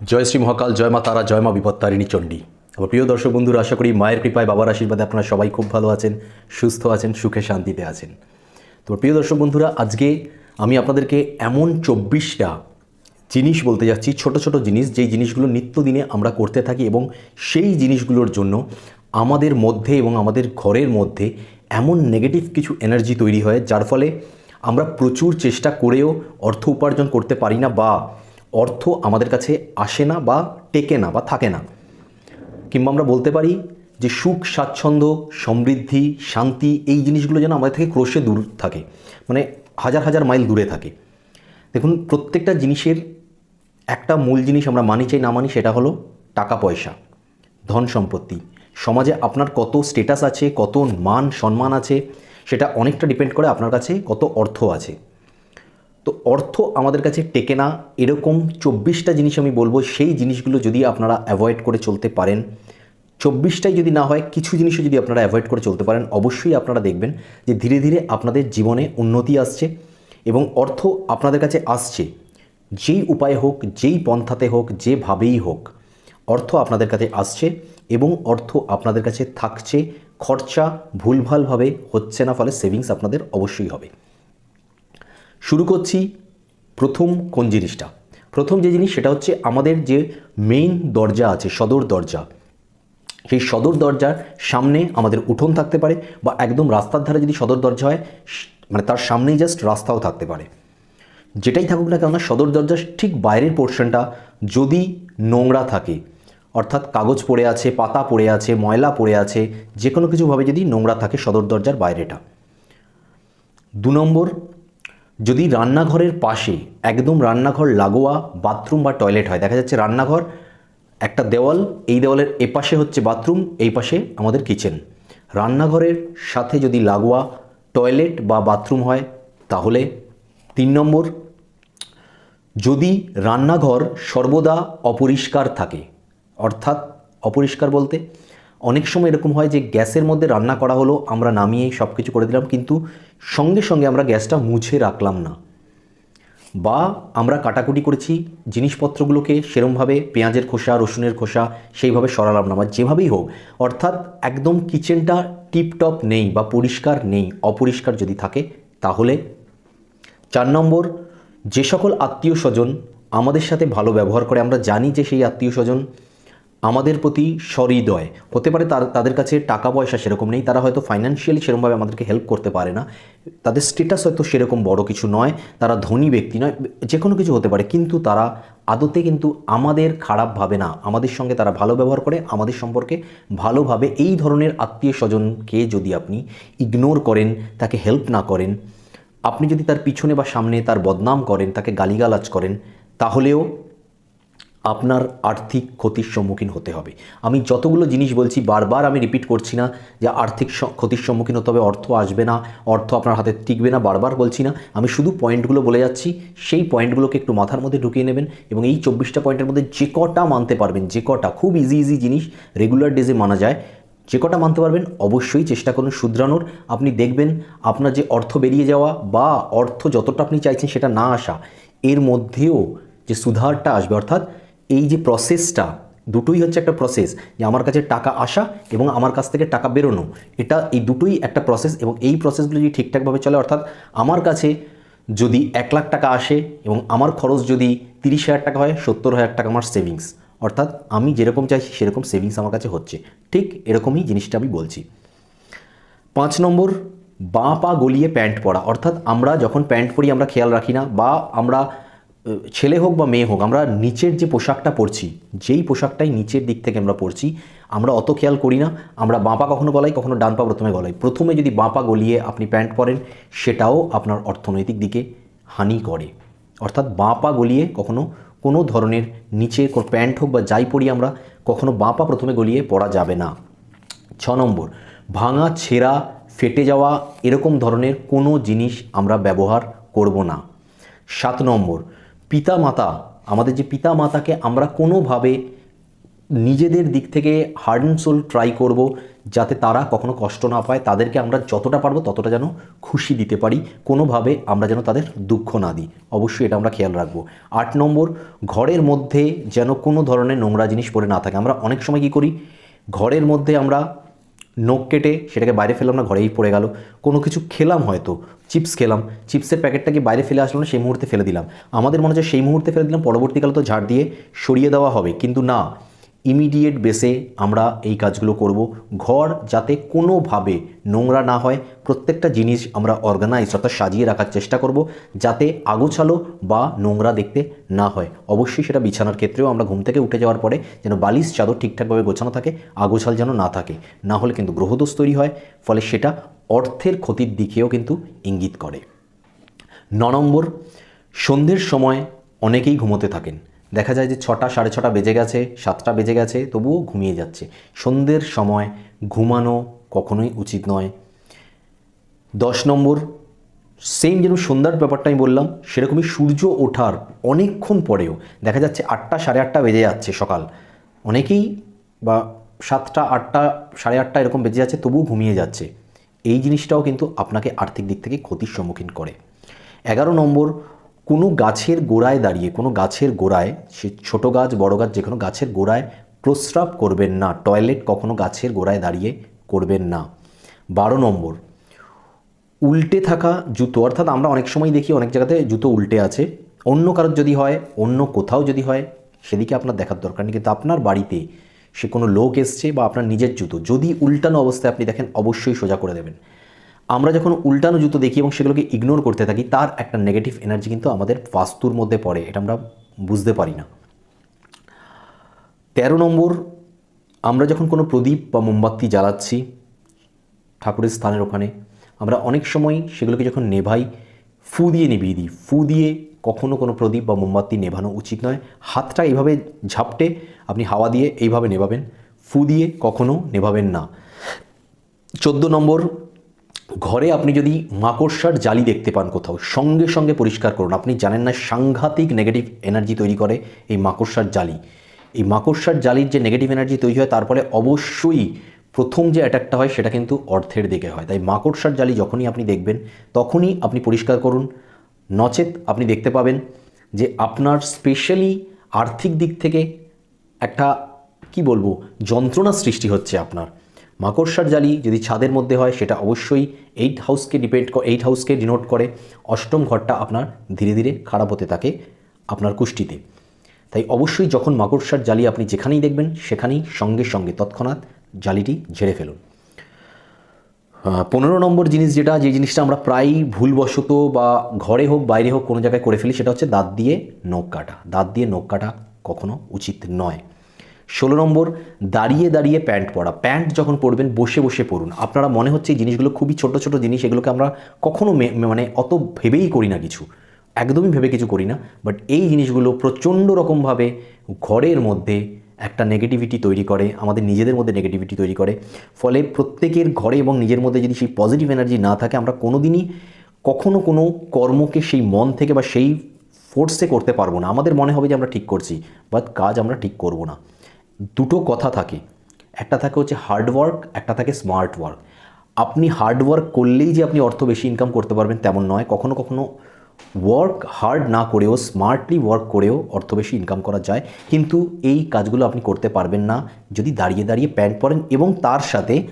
জয় শ্রী মহাকাল, জয় মা তারা, জয় মা বিপত্তারিণী চণ্ডী। আমার প্রিয় দর্শক বন্ধুরা, আশা করি মায়ের কৃপায়, বাবার আশীর্বাদে আপনারা সবাই খুব ভালো আছেন, সুস্থ আছেন, সুখে শান্তিতে আছেন। তো প্রিয় দর্শক বন্ধুরা, আজকে আমি আপনাদেরকে এমন চব্বিশটা জিনিস বলতে যাচ্ছি, ছোট ছোট জিনিস, যেই জিনিসগুলো নিত্যদিনে আমরা করতে থাকি এবং সেই জিনিসগুলোর জন্য আমাদের মধ্যে এবং আমাদের ঘরের মধ্যে এমন নেগেটিভ কিছু এনার্জি তৈরি হয়, যার ফলে আমরা প্রচুর চেষ্টা করেও অর্থ উপার্জন করতে পারি না বা অর্থ আমাদের কাছে আসে না বা টেকে না বা থাকে না। কিংবা আমরা বলতে পারি যে সুখ, স্বাচ্ছন্দ্য, সমৃদ্ধি, শান্তি এই জিনিসগুলো যেন আমাদের থেকে ক্রোশে দূর থাকে। মানে হাজার হাজার মাইল দূরে থাকে। দেখুন, প্রত্যেকটা জিনিসের একটা মূল জিনিস আমরা মানি চাই, না মানি সেটা হলো টাকা, পয়সা, ধন সম্পত্তি। সমাজে আপনার কত স্টেটাস আছে, কত মান, সম্মান আছে, সেটা অনেকটা ডিপেন্ড করে আপনার কাছে কত অর্থ আছে। তো অর্থ আমাদের কাছে টেকে না। এরকম চব্বিশটা জিনিস আমি বলব, সেই জিনিসগুলো যদি আপনারা অ্যাভয়েড করে চলতে পারেন, চব্বিশটাই যদি না হয়, কিছু জিনিসও যদি আপনারা অ্যাভয়েড করে চলতে পারেন, অবশ্যই আপনারা দেখবেন যে ধীরে ধীরে আপনাদের জীবনে উন্নতি আসছে এবং অর্থ আপনাদের কাছে আসছে। যেই উপায়ে হোক, যেই পন্থাতে হোক, যেভাবেই হোক, অর্থ আপনাদের কাছে আসছে এবং অর্থ আপনাদের কাছে থাকছে। খরচা ভুলভালভাবে হচ্ছে না, ফলে সেভিংস আপনাদের অবশ্যই হবে। শুরু করছি প্রথম কোন জিনিসটা? প্রথম যে জিনিস সেটা হচ্ছে আমাদের যে মেইন দরজা আছে, সদর দরজা। সেই সদর দরজার সামনে আমাদের উঠোন থাকতে পারে বা একদম রাস্তার ধারে যদি সদর দরজা হয় মানে তার সামনেই জাস্ট রাস্তাও থাকতে পারে। যেটাই থাকুক না কেন, সদর দরজার ঠিক বাইরের পোর্শনটা যদি নোংরা থাকে, অর্থাৎ কাগজ পড়ে আছে, পাতা পড়ে আছে, ময়লা পড়ে আছে যে কোনো কিছুভাবে যদি নোংরা থাকে সদর দরজার বাইরেটা। দু নম্বর যদি রান্নাঘরের পাশে একদম রান্নাঘর লাগোয়া বাথরুম বা টয়লেট হয়, দেখা যাচ্ছে রান্নাঘর, একটা দেওয়াল, এই দেওয়ালের এপাশে হচ্ছে বাথরুম, এই পাশে আমাদের কিচেন। রান্নাঘরের সাথে যদি লাগোয়া টয়লেট বা বাথরুম হয়, তাহলে তিন নম্বর, যদি রান্নাঘর সর্বদা অপরিষ্কার থাকে, অর্থাৎ অপরিষ্কার বলতে অনেক সময় এরকম হয় যে গ্যাসের মধ্যে রান্না করা হলো, আমরা নামিয়ে সব কিছু করে দিলাম, কিন্তু সঙ্গে সঙ্গে আমরা গ্যাসটা মুছে রাখলাম না। বা আমরা কাটাকুটি করেছি, জিনিসপত্রগুলোকে সেরমভাবে পেঁয়াজের খোসা, রসুনের খোসা সেইভাবে সরালাম না বা যেভাবেই হোক, অর্থাৎ একদম কিচেনটা টিপটপ নেই বা পরিষ্কার নেই, অপরিষ্কার যদি থাকে, তাহলে চার নম্বর, যে সকল আত্মীয় স্বজন আমাদের সাথে ভালো ব্যবহার করে, আমরা জানি যে সেই আত্মীয় স্বজন আমাদের প্রতি সহৃদয়। হতে পারে তার, তাদের কাছে টাকা পয়সা সেরকম নেই, তারা হয়তো ফাইন্যান্সিয়ালি সেরকমভাবে আমাদেরকে হেল্প করতে পারে না। তাদের স্টেটাস হয়তো সেরকম বড় কিছু নয়, তারা ধনী ব্যক্তি নয় যে কোনো কিছু হতে পারে, কিন্তু তারা আদতে কিন্তু আমাদের খারাপ ভাবে না। আমাদের সঙ্গে তারা ভালো ব্যবহার করে, আমাদের সম্পর্কে ভালোভাবে এই ধরনের আত্মীয় স্বজনকে যদি আপনি ইগনোর করেন, তাকে হেল্প না করেন, আপনি যদি তার পিছনে বা সামনে তার বদনাম করেন, তাকে গালিগালাজ করেন, তাহলেও আপনার আর্থিক ক্ষতির সম্মুখীন হতে হবে। আমি যতগুলো জিনিস বলছি, বারবার আমি রিপিট করছি না যে আর্থিক ক্ষতির সম্মুখীন হতে হবে, অর্থ আসবে না, অর্থ আপনার হাতে টিকবে না, বারবার বলছি না। আমি শুধু পয়েন্টগুলো বলে যাচ্ছি, সেই পয়েন্টগুলোকে একটু মাথার মধ্যে ঢুকিয়ে নেবেন এবং এই চব্বিশটা পয়েন্টের মধ্যে যে কটা মানতে পারবেন, যে কটা, খুব ইজি ইজি জিনিস রেগুলার ডেজে মানা যায়, যে কটা মানতে পারবেন অবশ্যই চেষ্টা করুন শুধরানোর। আপনি দেখবেন আপনার যে অর্থ বেরিয়ে যাওয়া বা অর্থ যতটা আপনি চাইছেন সেটা না আসা, এর মধ্যেও যে সুধারটা আসবে, অর্থাৎ এই যে প্রসেসটা দুটোই হচ্ছে একটা প্রসেস যে আমার কাছে টাকা আসা এবং আমার কাছ থেকে টাকা বেরোনো। এটা এই দুটোই একটা প্রসেস এবং এই প্রসেসগুলো যদি ঠিকঠাকভাবে চলে, অর্থাৎ আমার কাছে যদি এক লাখ টাকা আসে এবং আমার খরচ যদি তিরিশ হাজার টাকা হয়, সত্তর হাজার টাকা আমার সেভিংস অর্থাৎ আমি যেরকম চাইছি সেরকম সেভিংস আমার কাছে হচ্ছে। ঠিক এরকমই জিনিসটা আমি বলছি। পাঁচ নম্বর, বাঁ পা গলিয়ে প্যান্ট পরা। অর্থাৎ আমরা যখন প্যান্ট পরি, আমরা খেয়াল রাখি না বা আমরা ছেলে হোক বা মেয়ে হোক, আমরা নিচের যে পোশাকটা পরছি, যেই পোশাকটাই নিচের দিক থেকে আমরা পরছি, আমরা অত খেয়াল করি না। আমরা বাঁ পা কখনো গলাই কখনো ডান পা প্রথমে গলাই প্রথমে যদি বাঁ পা গলিয়ে আপনি প্যান্ট পরেন, সেটাও আপনার অর্থনৈতিক দিকে হানি করে। অর্থাৎ বাঁ পা গলিয়ে কখনো কোনো ধরনের নিচে প্যান্ট হোক বা যাই পরি আমরা, কখনো বাঁ পা প্রথমে গলিয়ে পরা যাবে না। ছ নম্বর, ভাঙা, ছেঁড়া, ফেটে যাওয়া এরকম ধরনের কোনো জিনিস আমরা ব্যবহার করব না। সাত নম্বর পিতা মাতা আমাদের যে পিতা মাতাকে আমরা কোনোভাবে নিজেদের দিক থেকে হার্ড অ্যান্ড সোল ট্রাই করব যাতে তারা কখনো কষ্ট না পায়, তাদেরকে আমরা যতটা পারব ততটা যেন খুশি দিতে পারি, কোনোভাবে আমরা যেন তাদের দুঃখ না দিই। অবশ্যই এটা আমরা খেয়াল রাখব। আট নম্বর, ঘরের মধ্যে যেন কোনো ধরনের নোংরা জিনিস পড়ে না থাকে। আমরা অনেক সময় কী করি? ঘরের মধ্যে আমরা নখ কেটে সেটাকে বাইরে ফেললাম না, ঘরেই পড়ে গেল। কোনো কিছু খেলাম হয়তো, চিপস খেলাম। চিপসের প্যাকেটটাকে বাইরে ফেলে আসলো না, সেই মুহূর্তে ফেলে দিলাম। আমাদের মনে হচ্ছে সেই মুহূর্তে ফেলে দিলাম, পরবর্তীকালে তো ঝাড় দিয়ে সরিয়ে দেওয়া হবে, কিন্তু না। ইমিডিয়েট বেসে আমরা এই কাজগুলো করব। ঘর যাতে কোনোভাবে নোংরা না হয়, প্রত্যেকটা জিনিস আমরা অর্গানাইজ অর্থাৎ সাজিয়ে রাখার চেষ্টা করব, যাতে আগোছালো বা নোংরা দেখতে না হয়। অবশ্যই সেটা বিছানার ক্ষেত্রেও আমরা ঘুম থেকে উঠে যাওয়ার পরে যেন বালিশ, চাদর ঠিকঠাকভাবে গোছানো থাকে, আগোছাল যেন না থাকে। না হলে কিন্তু গ্রহদোষ তৈরি হয়, ফলে সেটা অর্থের ক্ষতির দিকেও কিন্তু ইঙ্গিত করে। ন নম্বর, সন্ধ্যের সময় অনেকেই ঘুমোতে থাকেন। দেখা যায় যে ছটা, সাড়ে ছটা বেজে গেছে, সাতটা বেজে গেছে, তবুও ঘুমিয়ে যাচ্ছে। সন্ধ্যের সময় ঘুমানো কখনোই উচিত নয়। দশ নম্বর সেম যেন সন্ধ্যার ব্যাপারটা আমি বললাম, সেরকমই সূর্য ওঠার অনেকক্ষণ পরেও দেখা যাচ্ছে আটটা, সাড়ে আটটা বেজে যাচ্ছে সকাল। অনেকেই বা সাতটা, আটটা, সাড়ে আটটা এরকম বেজে যাচ্ছে, তবুও ঘুমিয়ে যাচ্ছে। এই জিনিসটাও কিন্তু আপনাকে আর্থিক দিক থেকে ক্ষতির সম্মুখীন করে। এগারো নম্বর কোনো গাছের গোড়ায় দাঁড়িয়ে, কোনো গাছের গোড়ায়, সে ছোট গাছ, বড় গাছ, যে কোনো গাছের গোড়ায় প্রস্রাব করবেন না, টয়লেট কখনো গাছের গোড়ায় দাঁড়িয়ে করবেন না। বারো নম্বর, উল্টে থাকা জুতো, অর্থাৎ আমরা অনেক সময় দেখি অনেক জায়গাতে জুতো উল্টে আছে। অন্য কারোর যদি হয়, অন্য কোথাও যদি হয়, সেদিকে আপনার দেখার দরকার নেই। কিন্তু আপনার বাড়িতে সে কোনো লোক এসছে বা আপনার নিজের জুতো, যদি উল্টানো অবস্থায় আপনি দেখেন, অবশ্যই সোজা করে দেবেন। আমরা যখন উল্টানো জুতো দেখি এবং সেগুলোকে ইগনোর করতে থাকি, তার একটা নেগেটিভ এনার্জি কিন্তু আমাদের বাস্তুর মধ্যে পড়ে, এটা আমরা বুঝতে পারি না। তেরো নম্বর, আমরা যখন কোনো প্রদীপ বা মোমবাতি জ্বালাচ্ছি ঠাকুরের স্থানের ওখানে, আমরা অনেক সময় সেগুলোকে যখন নেভাই, ফু দিয়ে নিভিয়ে দিই। ফু দিয়ে কখনও কোনো প্রদীপ বা মোমবাতি নেভানো উচিত নয়। হাতটা এইভাবে ঝাপটে আপনি হাওয়া দিয়ে এইভাবে নেভাবেন, ফু দিয়ে কখনও নেভাবেন না। চোদ্দ নম্বর ঘরে আপনি যদি মাকড়সার জালি দেখতে পান কোথাও, সঙ্গে সঙ্গে পরিষ্কার করুন। আপনি জানেন না সাংঘাতিক নেগেটিভ এনার্জি তৈরি করে এই মাকড়সার জালি। এই মাকড়সার জালির যে নেগেটিভ এনার্জি তৈরি হয় তারপরে অবশ্যই প্রথম যে অ্যাটাকটা হয়, সেটা কিন্তু অর্থের দিকে হয়। তাই মাকড়সার জালি যখনই আপনি দেখবেন, তখনই আপনি পরিষ্কার করুন। নচেত আপনি দেখতে পাবেন যে আপনার স্পেশালি আর্থিক দিক থেকে একটা, কি বলব, যন্ত্রণা সৃষ্টি হচ্ছে আপনার। মাকড়সার জালি যদি ছাদের মধ্যে হয়, সেটা অবশ্যই এইট হাউসকে ডিপেন্ড এইট হাউসকে ডিনোট করে। অষ্টম ঘরটা আপনার ধীরে ধীরে খারাপ হতে থাকে আপনার কুষ্টিতে। তাই অবশ্যই যখন মাকড়সার জালি আপনি যেখানেই দেখবেন, সেখানেই সঙ্গে সঙ্গে তৎক্ষণাৎ জালিটি ঝেড়ে ফেলুন। পনেরো নম্বর জিনিস যেটা, যে জিনিসটা আমরা প্রায়ই ভুলবশত বা ঘরে হোক, বাইরে হোক কোনো জায়গায় করে ফেলি, সেটা হচ্ছে দাঁত দিয়ে নখ কাটা। দাঁত দিয়ে নখ কাটা কখনো উচিত নয়। ষোলো নম্বর, দাঁড়িয়ে দাঁড়িয়ে প্যান্ট পরা। প্যান্ট যখন পরবেন, বসে বসে পরুন। আপনারা মনে হচ্ছে এই জিনিসগুলো খুবই ছোট ছোট জিনিস, এগুলোকে আমরা কখনো মানে অত ভেবেই করি না কিছু। একদমই ভেবে কিছু করি না। বাট এই জিনিসগুলো প্রচণ্ড রকমভাবে ঘরের মধ্যে একটা নেগেটিভিটি তৈরি করে, আমাদের নিজেদের মধ্যে নেগেটিভিটি তৈরি করে। ফলে প্রত্যেকের ঘরে এবং নিজের মধ্যে যদি সেই পজিটিভ এনার্জি না থাকে, আমরা কোনো দিনই কখনো কোনো কর্মকে সেই মন থেকে বা সেই ফোর্সে করতে পারব না। আমাদের মনে হবে যে আমরা ঠিক করছি, বাট কাজ আমরা ঠিক করব না। দুটো কথা থাকে। একটা থাকে হচ্ছে হার্ড ওয়ার্ক একটা থাকে স্মার্ট ওয়ার্ক আপনি হার্ড ওয়ার্ক করলেই যে আপনি অর্থ বেশি ইনকাম করতে পারবেন তেমন নয়। কখনো কখনো ওয়ার্ক হার্ড না করেও স্মার্টলি ওয়ার্ক করেও অর্থ বেশি ইনকাম করা যায়। কিন্তু এই কাজগুলো আপনি করতে পারবেন না। যদি দাঁড়িয়ে দাঁড়িয়ে প্যান্ট পরেন এবং তার সাথে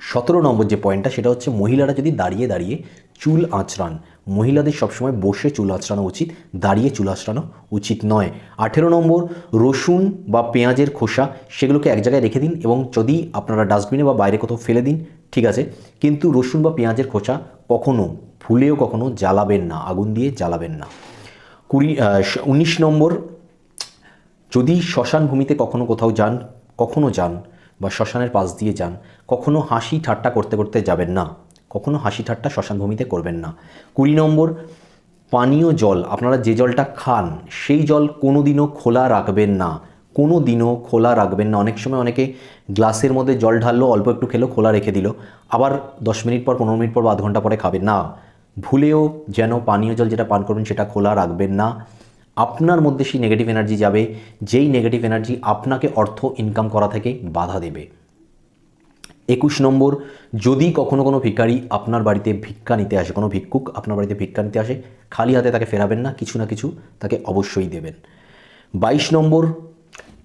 সতেরো নম্বর যে পয়েন্টটা সেটা হচ্ছে মহিলারা যদি দাঁড়িয়ে দাঁড়িয়ে চুল আঁচড়ান মহিলাদের সবসময় বসে চুল আঁচড়ানো উচিত, দাঁড়িয়ে চুল আঁচড়ানো উচিত নয়। আঠেরো নম্বর, রসুন বা পেঁয়াজের খোসা, সেগুলোকে এক জায়গায় রেখে দিন এবং যদি আপনারা ডাস্টবিনে বা বাইরে কোথাও ফেলে দিন, ঠিক আছে, কিন্তু রসুন বা পেঁয়াজের খোসা কখনো ফুলেও কখনো জ্বালাবেন না, আগুন দিয়ে জ্বালাবেন না। কুড়ি উনিশ নম্বর, যদি শ্মশান ভূমিতে কখনো কোথাও যান, কখনো যান বা শ্মশানের পাশ দিয়ে যান, কখনো হাসি ঠাট্টা করতে করতে যাবেন না। কখনো হাসি ঠাট্টা শ্মশান ভূমিতে করবেন না। কুড়ি নম্বর, পানীয় জল। আপনারা যে জলটা খান, সেই জল কোনো দিনও খোলা রাখবেন না। কোনো দিনও খোলা রাখবেন না। অনেক সময় অনেকে গ্লাসের মধ্যে জল ঢাললো, অল্প একটু খেলো, খোলা রেখে দিল। আবার দশ মিনিট পর, পনেরো মিনিট পর বা আধ ঘণ্টা পরে খাবেন। না, ভুলেও যেন পানীয় জল যেটা পান করবেন, সেটা খোলা রাখবেন না। আপনার মধ্যে সেই নেগেটিভ এনার্জি যাবে, যেই নেগেটিভ এনার্জি আপনাকে অর্থ ইনকাম করা থেকে বাধা দেবে। একুশ নম্বর, যদি কখনো কোনো ভিখারি আপনার বাড়িতে ভিক্ষা নিতে আসে, কোনো ভিক্ষুক আপনার বাড়িতে ভিক্ষা নিতে আসে, খালি হাতে তাকে ফেরাবেন না, কিছু না কিছু তাকে অবশ্যই দেবেন। বাইশ নম্বর,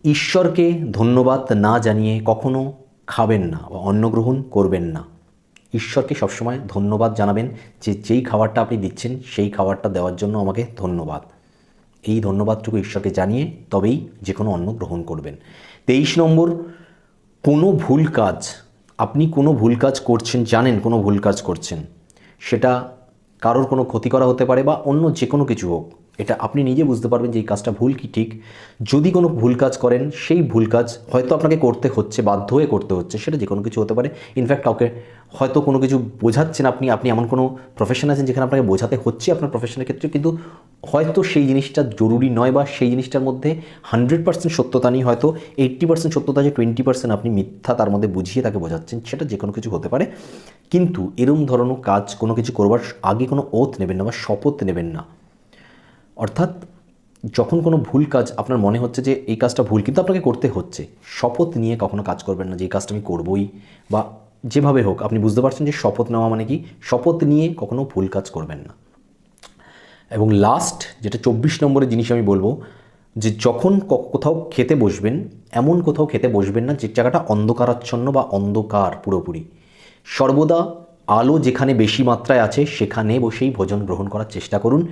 ঈশ্বরকে ধন্যবাদ না জানিয়ে কখনো খাবেন না বা অন্ন গ্রহণ করবেন না। ঈশ্বরকে সবসময় ধন্যবাদ জানাবেন যে যেই খাবারটা আপনি দিচ্ছেন, সেই খাবারটা দেওয়ার জন্য আমাকে ধন্যবাদ। এই ধন্যবাদটুকু ঈশ্বরকে জানিয়ে তবেই যে কোনো অন্ন গ্রহণ করবেন। তেইশ নম্বর, কোনো ভুল কাজ আপনি কোনো ভুল কাজ করছেন, জানেন কোনো ভুল কাজ করছেন, সেটা কারোর কোনো ক্ষতি করা হতে পারে বা অন্য যে কোনো কিছু হোক এটা আপনি নিজে বুঝতে পারবেন যে এই কাজটা ভুল কি ঠিক। যদি কোনো ভুল কাজ করেন, সেই ভুল কাজ হয়তো আপনাকে করতে হচ্ছে, বাধ্য হয়ে করতে হচ্ছে, সেটা যে কোনো কিছু হতে পারে। ইনফ্যাক্ট কাউকে হয়তো কোনো কিছু বোঝাচ্ছেন আপনি আপনি এমন কোনো প্রফেশন আছেন যেখানে আপনাকে বোঝাতে হচ্ছে আপনার প্রফেশনের ক্ষেত্রে, কিন্তু হয়তো সেই জিনিসটা জরুরি নয় বা সেই জিনিসটার মধ্যে হান্ড্রেড পার্সেন্ট সত্যতা নেই, হয়তো এইট্টি পার্সেন্ট সত্যতা আছে টোয়েন্টি পার্সেন্ট আপনি মিথ্যা তার মধ্যে বুঝিয়ে তাকে বোঝাচ্ছেন, সেটা যে কোনো কিছু হতে পারে। কিন্তু এরম ধরনের কাজ কোনো কিছু করবার আগে কোনো ওথ নেবেন না বা শপথ নেবেন না। অর্থাৎ যখন কোনো ভুল কাজ আপনার মনে হচ্ছে যে এই কাজটা ভুল, কিন্তু আপনাকে করতে হচ্ছে, শপথ নিয়ে কখনো কাজ করবেন না যে এই কাজটা আমি করবই বা যেভাবে হোক, আপনি বুঝতে পারছেন যে শপথ নেওয়া মানে কি? শপথ নিয়ে কখনো ভুল কাজ করবেন না। এবং লাস্ট যেটা চব্বিশ নম্বরের জিনিস আমি বলব, যে যখন কোথাও খেতে বসবেন, এমন কোথাও খেতে বসবেন না যে জায়গাটা অন্ধকারাচ্ছন্ন বা অন্ধকার পুরোপুরি। সর্বদা আলো যেখানে বেশি মাত্রায় আছে, সেখানে বসেই ভোজন গ্রহণ করার চেষ্টা করুন।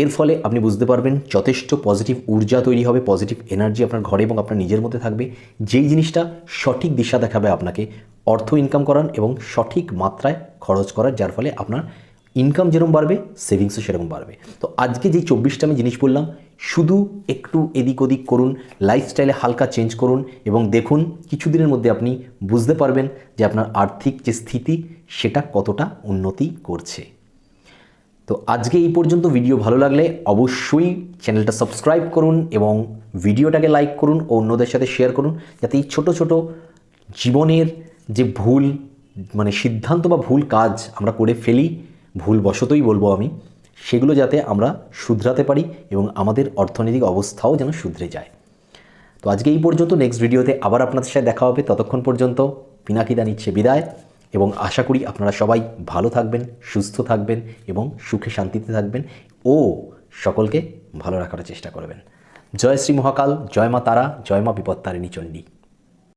এর ফলে আপনি বুঝতে পারবেন যথেষ্ট পজিটিভ ঊর্জা তৈরি হবে পজিটিভ এনার্জি আপনার ঘরে এবং আপনার নিজের মধ্যে থাকবে। যেই জিনিসটা সঠিক দিশা দেখাবে আপনাকে, অর্থ ইনকাম করান এবং সঠিক মাত্রায় খরচ করার, যার ফলে আপনার ইনকাম যেরকম বাড়বে সেভিংসও সেরকম বাড়বে। তো আজকে যেই চব্বিশটা আমি জিনিস বললাম, শুধু একটু এদিক ওদিক করুন লাইফস্টাইলে হালকা চেঞ্জ করুন এবং দেখুন কিছুদিনের মধ্যে আপনি বুঝতে পারবেন যে আপনার আর্থিক যে স্থিতি, সেটা কতটা উন্নতি করছে। তো আজকে এই পর্যন্ত ভিডিও ভালো লাগলে অবশ্যই চ্যানেলটা সাবস্ক্রাইব করুন এবং ভিডিওটাকে লাইক করুন ও অন্যদের সাথে শেয়ার করুন যাতে এই ছোটো, ছোট জীবনের যে ভুল মানে সিদ্ধান্ত বা ভুল কাজ আমরা করে ফেলি ভুল বশতই বলব আমি, সেগুলো যাতে আমরা শুধরাতে পারি এবং আমাদের অর্থনৈতিক অবস্থাও যেন শুধরে যায়। তো আজকে এই পর্যন্ত নেক্সট ভিডিওতে আবার আপনাদের সাথে দেখা হবে, ততক্ষণ পর্যন্ত পিনাকিদা নিচ্ছে বিদায়। এবং আশা করি আপনারা সবাই ভালো থাকবেন, সুস্থ থাকবেন এবং সুখে শান্তিতে থাকবেন ও সকলকে ভালো রাখার চেষ্টা করবেন। জয় শ্রী মহাকাল, জয় মা তারা, জয় মা বিপত্তারিণী চণ্ডী।